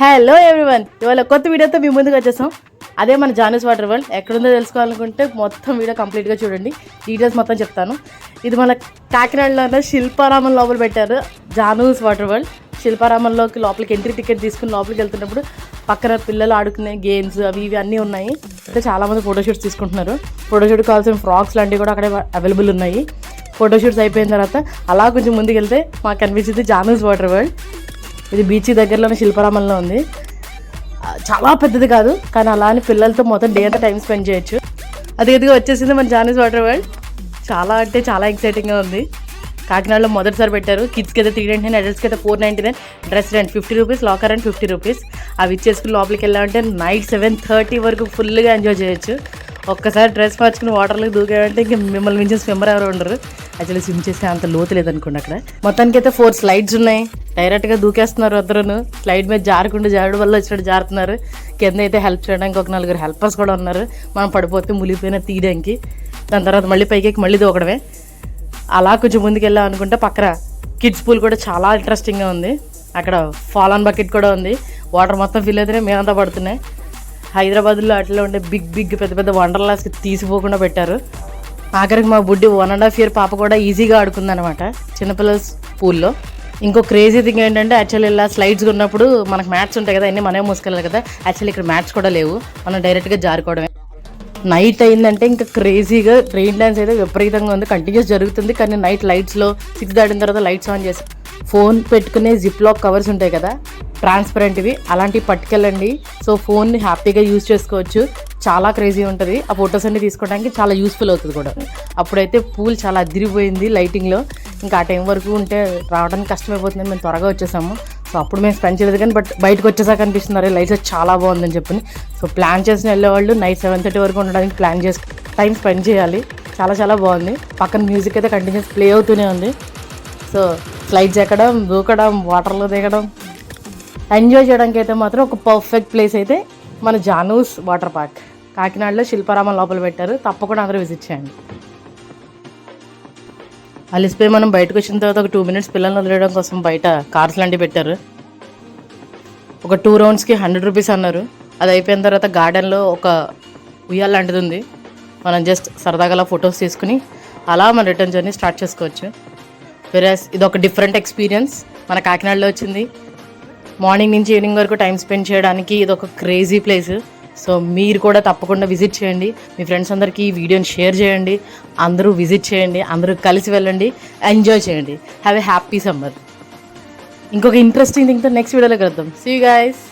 Hello everyone ఇవాళ కొత్త వీడియోతో మీ ముందుకు వచ్చేసాం. అదే మన జానస్ వాటర్ వరల్డ్ ఎక్కడుందో తెలుసుకోవాలనుకుంటే మొత్తం వీడియో కంప్లీట్గా చూడండి. డీటెయిల్స్ మొత్తం చెప్తాను. ఇది మన కాకినాడలో శిల్పారామం లోపల పెట్టారు జానూస్ వాటర్ వరల్డ్ శిల్పారామంలోకి లోపలికి ఎంట్రీ టికెట్ తీసుకుని లోపలికి వెళ్తున్నప్పుడు పక్కన పిల్లలు ఆడుకునే గేమ్స్ అవి ఇవి అన్నీ ఉన్నాయి. అయితే చాలామంది ఫోటోషూట్స్ తీసుకుంటున్నారు. ఫోటోషూట్ కావాల్సిన ఫ్రాక్స్ లాంటివి కూడా అక్కడే అవైలబుల్ ఉన్నాయి. ఫోటోషూట్స్ అయిపోయిన తర్వాత అలా కొంచెం ముందుకు వెళ్తే మాకు కనిపించింది జానూస్ వాటర్ వరల్డ్ ఇది బీచ్ దగ్గరలోనే శిల్పారామంలో ఉంది. చాలా పెద్దది కాదు కానీ అలా అని పిల్లలతో మొత్తం డే అంతా టైం స్పెండ్ చేయొచ్చు. అది ఎదుగు వచ్చేసింది మన జానీస్ వాటర్ వరల్డ్ చాలా అంటే చాలా ఎక్సైటింగ్గా ఉంది. కాకినాడలో మొదటిసారి పెట్టారు. కిడ్స్కి అయితే త్రీ నైన్టీ నైన్ అడల్ట్స్కి అయితే four ninety nine dress rent fifty rupees locker and fifty rupees అవి ఇచ్చేసుకుని లోపలికి వెళ్ళామంటే నైట్ సెవెన్ థర్టీ వరకు ఫుల్గా ఎంజాయ్ చేయొచ్చు. ఒక్కసారి డ్రెస్ మార్చుకుని వాటర్లోకి దూకామంటే ఇంక మిమ్మల్ని మించిన స్విమ్మర్ ఎవరు ఉండరు. యాక్చువల్లీ స్విమ్ చేసే అంత లోతు లేదనుకోండి అక్కడ. మొత్తానికి అయితే ఫోర్ స్లైడ్స్ ఉన్నాయి. డైరెక్ట్గా దూకేస్తున్నారు అందరూ స్లైడ్ మీద జారకుండా జారడం వల్ల వచ్చినట్టు జారుతున్నారు. కింద అయితే హెల్ప్ చేయడానికి ఒక నలుగురు హెల్పర్స్ కూడా ఉన్నారు. మనం పడిపోతే మునిగిపోయినా తీయడానికి. దాని తర్వాత మళ్ళీ పైకి మళ్ళీ దూకడమే. అలా కొంచెం ముందుకు వెళ్ళాం అనుకుంటే పక్కన కిడ్స్ పూల్ కూడా చాలా ఇంట్రెస్టింగ్గా ఉంది. అక్కడ ఫాల్ ఆన్ బకెట్ కూడా ఉంది. వాటర్ మొత్తం ఫిల్ అయితేనే మేమంతా పడుతున్నాయి. హైదరాబాద్లో అట్లా ఉండే బిగ్ బిగ్ పెద్ద పెద్ద వండర్లాస్కి తీసిపోకుండా పెట్టారు. ఆఖరికి మా బుడ్డి వన్ అండ్ హాఫ్ ఇయర్ పాప కూడా ఈజీగా ఆడుకుందనమాట చిన్నపిల్లల పూల్లో ఇంకో క్రేజీ థింగ్ ఏంటంటే యాక్చువల్లీ ఇలా స్లైడ్స్ ఉన్నప్పుడు మనకు మ్యాట్స్ ఉంటాయి కదా అన్నీ మనమే మూసుకెళ్ళాలి కదా. యాక్చువల్లీ ఇక్కడ మ్యాట్స్ కూడా లేవు. మనం డైరెక్ట్గా జారుకోవడమే. నైట్ అయిందంటే ఇంకా క్రేజీగా ట్రైన్ డ్యాన్స్ అయితే విపరీతంగా ఉంది. కంటిన్యూస్ జరుగుతుంది. కానీ నైట్ లైట్స్లో సిక్స్ దాటిన తర్వాత లైట్స్ ఆన్ చేసి ఫోన్ పెట్టుకునే జిప్ లాక్ కవర్స్ ఉంటాయి కదా ట్రాన్స్పరెంట్వి అలాంటివి పట్టుకెళ్ళండి. సో ఫోన్ని హ్యాపీగా యూజ్ చేసుకోవచ్చు. చాలా క్రేజీ ఉంటుంది. ఆ ఫొటోస్ అన్ని తీసుకోవడానికి చాలా యూస్ఫుల్ అవుతుంది కూడా. అప్పుడైతే పూల్ చాలా అదిరిపోయింది లైటింగ్లో ఇంకా ఆ టైం వరకు ఉంటే రావడానికి కష్టమైపోతుంది. మేము త్వరగా వచ్చేసాము. సో అప్పుడు మేము స్పెండ్ చేయలేదు కానీ బట్ బయటకు వచ్చేసాక అనిపిస్తున్నారు లైట్స్ చాలా బాగుందని చెప్పి. సో ప్లాన్ చేసిన వెళ్ళేవాళ్ళు. నైట్ సెవెన్ థర్టీ వరకు ఉండడానికి ప్లాన్ చేసి టైం స్పెండ్ చేయాలి. చాలా చాలా బాగుంది. పక్కన మ్యూజిక్ అయితే కంటిన్యూస్ ప్లే అవుతూనే ఉంది. సో స్లైడ్స్ ఎక్కడం దూకడం వాటర్లో దిగడం ఎంజాయ్ చేయడానికి అయితే మాత్రం ఒక పర్ఫెక్ట్ ప్లేస్ అయితే మన జానూస్ వాటర్ పార్క్ కాకినాడలో శిల్పారామం లోపల పెట్టారు. తప్పకుండా అందరూ విజిట్ చేయండి. అలిసిపోయి మనం బయటకు వచ్చిన తర్వాత ఒక టూ మినిట్స్ పిల్లల్ని వదిలేయడం కోసం బయట కార్స్ లాంటివి పెట్టారు. ఒక టూ రౌండ్స్కి హండ్రెడ్ రూపీస్ అన్నారు. అది అయిపోయిన తర్వాత గార్డెన్లో ఒక ఉయ్యాల లాంటిది ఉంది. మనం జస్ట్ సరదాగా అలా ఫొటోస్ తీసుకుని అలా మన రిటర్న్ జర్నీ స్టార్ట్ చేసుకోవచ్చు. వెరాస్ ఇది ఒక డిఫరెంట్ ఎక్స్పీరియన్స్ మన కాకినాడలో వచ్చింది. మార్నింగ్ నుంచి ఈవినింగ్ వరకు టైం స్పెండ్ చేయడానికి ఇది ఒక క్రేజీ ప్లేస్. సో మీరు కూడా తప్పకుండా విజిట్ చేయండి. మీ ఫ్రెండ్స్ అందరికీ ఈ వీడియోని షేర్ చేయండి. అందరూ విజిట్ చేయండి. అందరూ కలిసి వెళ్ళండి. ఎంజాయ్ చేయండి. హ్యావ్ ఎ హ్యాపీ సమ్మర్ ఇంకొక ఇంట్రెస్టింగ్ థింగ్తో నెక్స్ట్ వీడియోలో కలుద్దాం సీ గాయస్